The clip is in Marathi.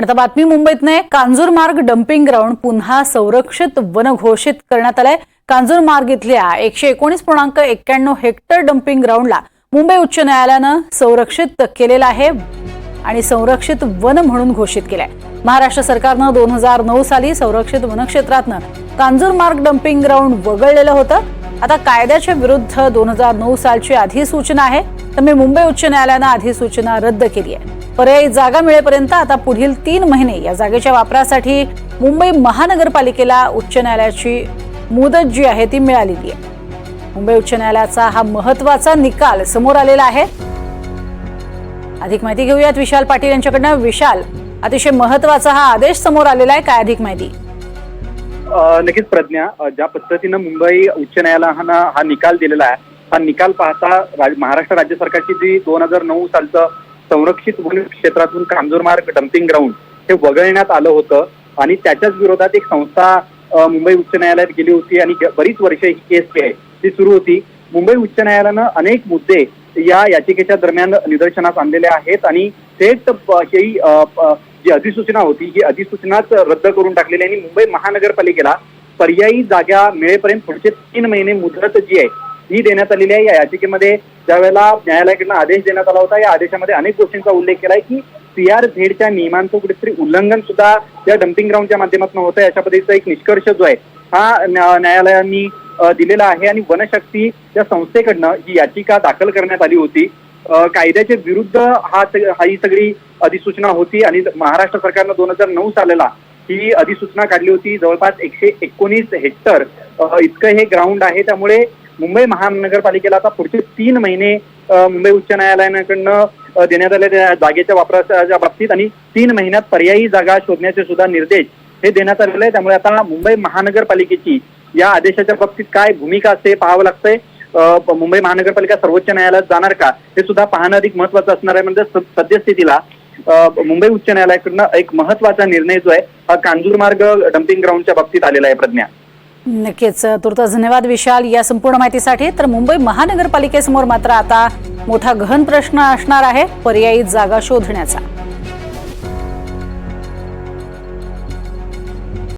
आणि आता बातमी मुंबईतने कांजूरमार्ग डम्पिंग ग्राउंड पुन्हा संरक्षित वन घोषित करण्यात आलंय. कांजूरमार्ग इथल्या एकशे एकोणीस पूर्णांक एक्क्याण्णव हेक्टर डम्पिंग ग्राउंडला मुंबई उच्च न्यायालयानं संरक्षित केलेलं आहे आणि संरक्षित वन म्हणून घोषित केलंय. महाराष्ट्र सरकारनं दोन हजार नऊ साली संरक्षित वनक्षेत्रातनं कांजूरमार्ग डम्पिंग ग्राउंड वगळलेलं होतं. आता कायद्याच्या विरुद्ध दोन हजार नऊ सालची अधिसूचना आहे. त्यामुळे मुंबई उच्च न्यायालयानं अधिसूचना रद्द केली आहे. पर्यायी जागा मिळेपर्यंत आता पुढील तीन महिने या जागेच्या वापरासाठी मुंबई महानगरपालिकेला उच्च न्यायालयाची मुदत जी आहे ती मिळालेली आहे. मुंबई उच्च न्यायालयाचा हा महत्त्वाचा निकाल समोर आलेला आहे. अधिक माहिती घेऊयात विशाल पाटील यांच्याकडनं. विशाल अतिशय महत्त्वाचा हा आदेश समोर आलेला आहे. काय अधिक माहिती? नक्कीच प्रज्ञा ज्या पद्धतीनं मुंबई उच्च न्यायालयानं हा निकाल दिलेला आहे हा निकाल पाहता राज- महाराष्ट्र राज्य सरकारची जी दोन हजार नऊ सालचं संरक्षित वन क्षेत्रातून कांजूरमार्ग डम्पिंग ग्राउंड हे वगळण्यात आलं होतं. आणि त्याच्याच विरोधात एक संस्था मुंबई उच्च न्यायालयात गेली होती आणि बरीच वर्ष ही केस जी आहे. ती सुरू होती. मुंबई उच्च न्यायालयानं अनेक मुद्दे या याचिकेच्या दरम्यान निदर्शनास आणलेले आहेत आणि थेट ही जी अधिसूचना होती ही अधिसूचनाच रद्द करून टाकलेली आणि मुंबई महानगरपालिकेला पर्यायी जागा मिळेपर्यंत पुढचे तीन महिने मुदत जी आहे ही देण्यात आलेली आहे. या याचिकेमध्ये ज्यावेळेला न्यायालयाकडनं आदेश देण्यात आला होता या आदेशामध्ये अनेक गोष्टींचा उल्लेख केलाय की सीआर झेडच्या नियमांचं कुठेतरी उल्लंघन सुद्धा या डम्पिंग ग्राउंडच्या माध्यमातून होतं अशा पद्धतीचा एक निष्कर्ष जो आहे हा न्या- न्यायालयांनी दिलेला आहे आणि वनशक्ती या संस्थेकडनं ही याचिका दाखल करण्यात आली होती. कायद्याच्या विरुद्ध हा ही सगळी अधिसूचना होती आणि महाराष्ट्र सरकारनं दोन हजार नऊ सालाला ही अधिसूचना काढली होती. जवळपास एकशे एकोणीस हेक्टर इतकं हे ग्राउंड आहे. त्यामुळे मुंबई महानगरपालिकेला आता पुढचे तीन महिने मुंबई उच्च न्यायालयाकडनं देण्यात आले जागेच्या वापराच्या बाबतीत आणि तीन महिन्यात पर्यायी जागा शोधण्याचे सुद्धा निर्देश हे देण्यात आलेले आहे त्यामुळे आता मुंबई महानगरपालिकेची या आदेशाच्या बाबतीत काय भूमिका असते हे पाहावं लागतंय. मुंबई महानगरपालिका सर्वोच्च न्यायालयात जाणार का? हे सुद्धा पाहणं अधिक महत्वाचं असणार आहे. म्हणजे सद्यस्थितीला मुंबई उच्च न्यायालयाकडनं एक महत्त्वाचा निर्णय जो आहे हा कांजूरमार्ग डम्पिंग ग्राउंडच्या बाबतीत आलेला आहे प्रज्ञा. नक्कीच. तुर्तास धन्यवाद विशाल या संपूर्ण माहितीसाठी. तर मुंबई महानगरपालिकेसमोर मात्र आता मोठा गहन प्रश्न असणार आहे. पर्यायी जागा शोधण्याचा.